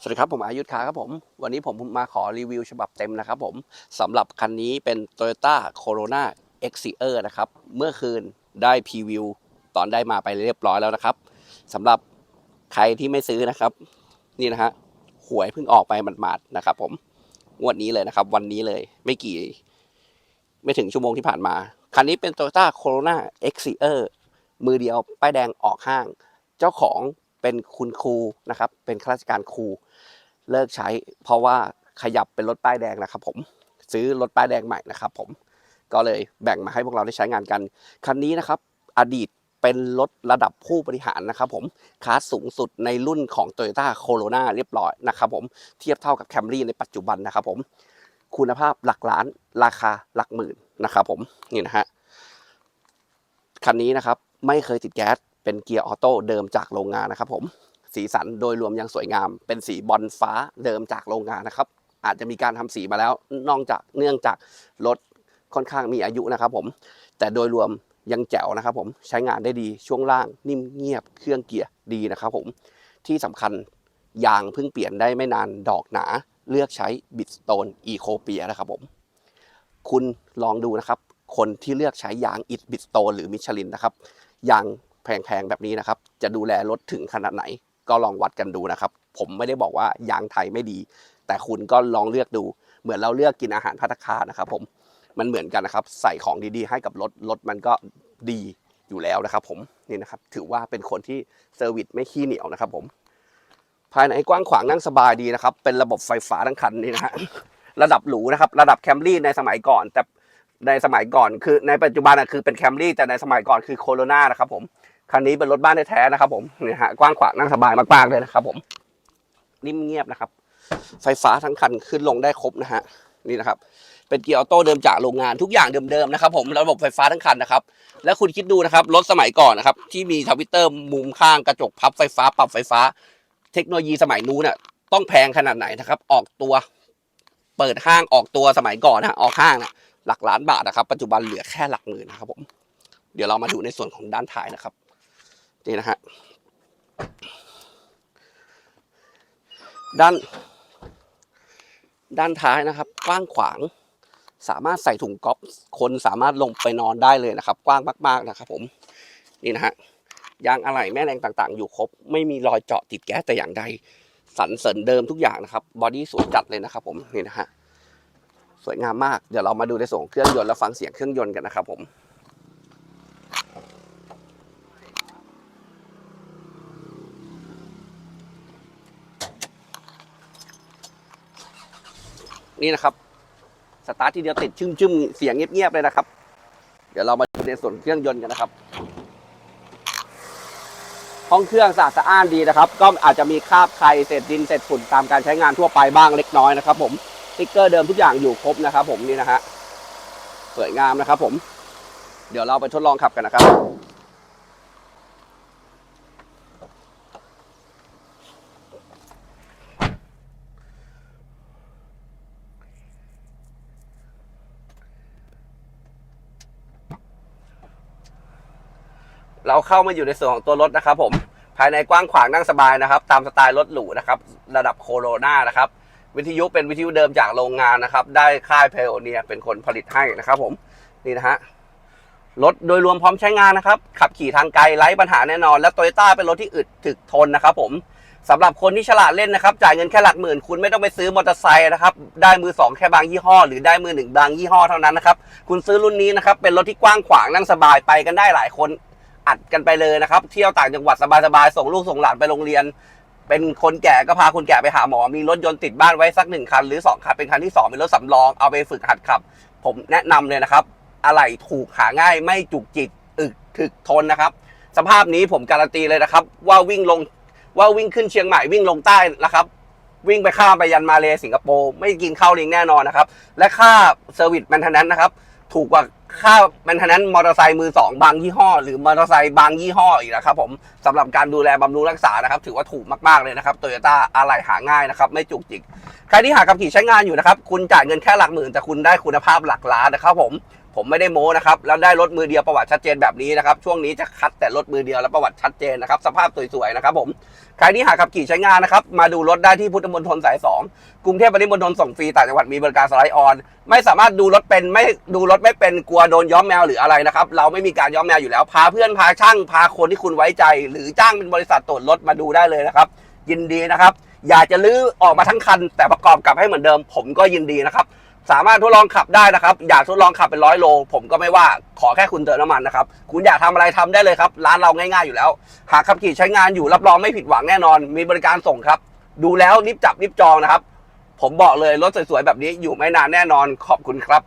สวัสดีครับผมอายุทธคาครับผม วันนี้ผมมาขอรีวิวฉบับเต็มนะครับผมสำหรับคันนี้เป็น Toyota Corona x c e r นะครับ เมื่อคืนได้พรีวิวตอนได้มาไปเรียบร้อยแล้วนะครับสำหรับใครที่ไม่ซื้อนะครับ นี่นะฮะหวยเพิ่งออกไปหมาดๆนะครับ ผมงวดนี้เลยนะครับ วันนี้เลยไม่กี่ ไม่ถึงชั่วโมงที่ผ่านมา คันนี้เป็น Toyota Corona x c e r มือเดียวป้ายแดงออกห้าง เจ้าของ เป็นคุณครูนะครับ เป็นข้าราชการครูเลิกใช้ เพราะว่าขยับเป็นรถป้ายแดงนะครับ ผมซื้อรถป้ายแดงใหม่นะครับ ผมก็เลยแบ่งมาให้พวกเราได้ใช้งานกันคันนี้นะครับ อดีตเป็นรถระดับผู้บริหารนะครับผมคลาสสูงสุดในรุ่นของ Toyota Corona เรียบร้อยนะครับผมเทียบเท่ากับ Camry ในปัจจุบันนะครับผมคุณภาพหลักล้านราคาหลักหมื่นนะครับผมนี่นะฮะคันนี้นะครับไม่เคยติดแก๊ส เป็นเกียร์ออโต้เดิมจากโรงงานนะครับผมสีสันโดยรวมยังสวยงาม เป็นสีบอลฟ้าเดิมจากโรงงานนะครับ อาจจะมีการทำสีมาแล้วนอกจากเนื่องจากรถค่อนข้างมีอายุนะครับผมแต่โดยรวมยังแจ๋วนะครับผมใช้งานได้ดีช่วงล่างนิ่มเงียบเครื่องเกียร์ดีนะครับผมที่สำคัญยางเพิ่งเปลี่ยนได้ไม่นานดอกหนา เลือกใช้บิดสโตนอีโคเปียนะครับผมคุณลองดูนะครับ คนที่เลือกใช้ยางอิดบิดสโตนหรือมิชลินนะครับยาง พงๆแบบนี้นะครับ จะดูแลรถถึงขนาดไหน ก็ลองวัดกันดูนะครับ ผมไม่ได้บอกว่ายางไทยไม่ดี แต่คุณก็ลองเลือกดู เหมือนเราเลือกกินอาหารพัตตาคานะครับผมมันเหมือนกันนะครับ ใส่ของดีๆ ให้กับรถรถมันก็ดีอยู่แล้วนะครับ ผมนี่นะครับ ถือว่าเป็นคนที่เซอร์วิสไม่ขี้เหนียวนะครับ ผม ภายในกว้างขวางนั่งสบายดีนะครับ เป็นระบบไฟฟ้าทั้งคันนี่นะฮะระดับหรูนะครับ ระดับแคมรี่ในสมัยก่อน แต่ในสมัยก่อนคือในปัจจุบันนะคือเป็นแคมรี่แต่ในสมัยก่อนคือโคโรนานะครับผม คันนี้เป็นรถบ้านแท้ๆนะครับผมเนี่ยฮะกว้างขวางนั่งสบายมากๆเลยนะครับ ผม นิ่มเงียบนะครับ ไฟฟ้าทั้งคันขึ้นลงได้ครบนะฮะนี่นะครับ เป็นเกียร์ออโต้เดิมจากโรงงานทุกอย่างเดิมๆนะครับ ผมระบบไฟฟ้าทั้งคันนะครับ แล้วคุณคิดดูนะครับรถสมัยก่อนนะครับ ที่มีทวิตเตอร์มุมข้างกระจกพับไฟฟ้าปรับไฟฟ้า เทคโนโลยีสมัยนู้นน่ะต้องแพงขนาดไหนนะครับ ออกตัว เปิดห้างออกตัวสมัยก่อนนะออกห้างนะหลักล้านบาทนะครับ ปัจจุบันเหลือแค่หลักหมื่นนะครับผมเดี๋ยวเรามาดูในส่วนของด้านท้ายนะครับ นี่นะฮะด้าน ด้านท้ายนะครับ กว้างขวาง สามารถใส่ถุงก๊อฟคนสามารถลงไปนอนได้เลยนะครับ กว้างมากๆนะครับ ผมนี่นะฮะยางอะไหล่แม่แรงต่างๆ อยู่ครบ ไม่มีรอยเจาะติดแก๊สแต่อย่างใดสันเสริญเดิมทุกอย่างนะครับบอดี้สวยจัดเลยนะครับ ผมนี่นะฮะสวยงามมากเดี๋ยวเรามาดูในส่วนของเครื่องยนต์แล้วฟังเสียงเครื่องยนต์กันนะครับผม นี่นะครับ สตาร์ททีเดียวติดชึ่มชึ่มๆเสียงเงียบๆเลยนะครับ เดี๋ยวเรามาดูในส่วนเครื่องยนต์กันนะครับ ห้องเครื่องสะอาดสะอ้านดีนะครับ ก็อาจจะมีคราบใครเศษดินเศษฝุ่นตามการใช้งานทั่วไปบ้างเล็กน้อยนะครับ ผมสติ๊กเกอร์เดิมทุกอย่างอยู่ครบนะครับ ผมนี่นะฮะสวยงามนะครับ ผม เดี๋ยวเราไปทดลองขับกันนะครับ เราเข้ามาอยู่ในส่วนของตัวรถนะครับผมภายในกว้างขวางนั่งสบายนะครับ ตามสไตล์รถหรูนะครับระดับโคโรนานะครับวิทยุเป็นวิทยุเดิมจากโรงงานนะครับ ได้ค่ายเพโลเนียเป็นคนผลิตให้นะครับผมนี่นะฮะรถโดยรวมพร้อมใช้งานนะครับ ขับขี่ทางไกลไร้ปัญหาแน่นอน และโตโยต้าเป็นรถที่อึดถึกทนนะครับผมสำหรับคนที่ฉลาดเล่นนะครับ จ่ายเงินแค่หลักหมื่น คุณไม่ต้องไปซื้อมอเตอร์ไซค์นะครับ ได้มือสองแค่บางยี่ห้อ หรือได้มือหนึ่งบางยี่ห้อเท่านั้นนะครับ คุณซื้อรุ่นนี้นะครับ เป็นรถที่กว้างขวางนั่งสบายไปกันได้หลายคน อัดกันไปเลยนะครับ เที่ยวต่างจังหวัดสบายๆส่งลูกส่งหลานไปโรงเรียน เป็นคนแก่ก็พาคนแก่ไปหาหมอ มีรถยนต์ติดบ้านไว้สักหนึ่งคันหรือสองคันเป็นคันที่สองเป็นรถสำรองเอาไปฝึกหัดขับ ผมแนะนำเลยนะครับ อะไรถูกหาง่ายไม่จุกจิกอึกถึกทนนะครับ สภาพนี้ผมการันตีเลยนะครับ ว่าวิ่งลงว่าวิ่งขึ้นเชียงใหม่วิ่งลงใต้นะครับวิ่งไปข้ามไปยันมาเลสิงคโปร์ไม่กินข้าวลิงแน่นอนนะครับ และค่าเซอร์วิสแมนเทนแนนนะครับ ถูกกว่า ค่าแมนทนแนนมอเตอร์ไซค์มือสองบางยี่ห้อ หรือมอเตอร์ไซค์บางยี่ห้ออีกนะครับผมสำหรับการดูแลบำรุงรักษานะครับ ถือว่าถูกมากๆเลยนะครับโตโยต้าอะไรหาง่ายนะครับไม่จุกจิก ใครที่หาขับขี่ใช้งานอยู่นะครับ คุณจ่ายเงินแค่หลักหมื่นแต่คุณได้คุณภาพหลักล้านนะครับผมผมไม่ได้โม้นะครับแล้วได้รถมือเดียวประวัติชัดเจนแบบนี้นะครับช่วงนี้จะคัดแต่รถมือเดียวแล้วประวัติชัดเจนนะครับสภาพสวยๆนะครับผมใครที่หาขับขี่ใช้งานนะครับมาดูรถได้ที่พุทธมณฑลสาย 2 กรุงเทพปริมณฑลส่งฟรีต่างจังหวัดมีบริการสไลด์ออน ไม่สามารถดูรถเป็นไม่ดูรถไม่เป็นกลัวโดนย้อมแมวหรืออะไรนะครับ เราไม่มีการย้อมแมวอยู่แล้ว พาเพื่อนพาช่างพาคนที่คุณไว้ใจ หรือจ้างเป็นบริษัทตรวจรถมาดูได้เลยนะครับ ยินดีนะครับ อยากจะลื้อออกมาทั้งคัน แต่ประกอบกลับให้เหมือนเดิม ผมก็ยินดีนะครับ สามารถทดลองขับได้นะครับ อยากทดลองขับเป็นร้อยโล ผมก็ไม่ว่าขอแค่คุณเติมน้ำมันนะครับ คุณอยากทำอะไรทำได้เลยครับ ร้านเราง่ายๆอยู่แล้ว หากขับขี่ใช้งานอยู่รับรองไม่ผิดหวังแน่นอน มีบริการส่งครับ ดูแล้วรีบจับรีบจองนะครับ ผมบอกเลยรถสวยๆแบบนี้อยู่ไม่นานแน่นอนขอบคุณครับ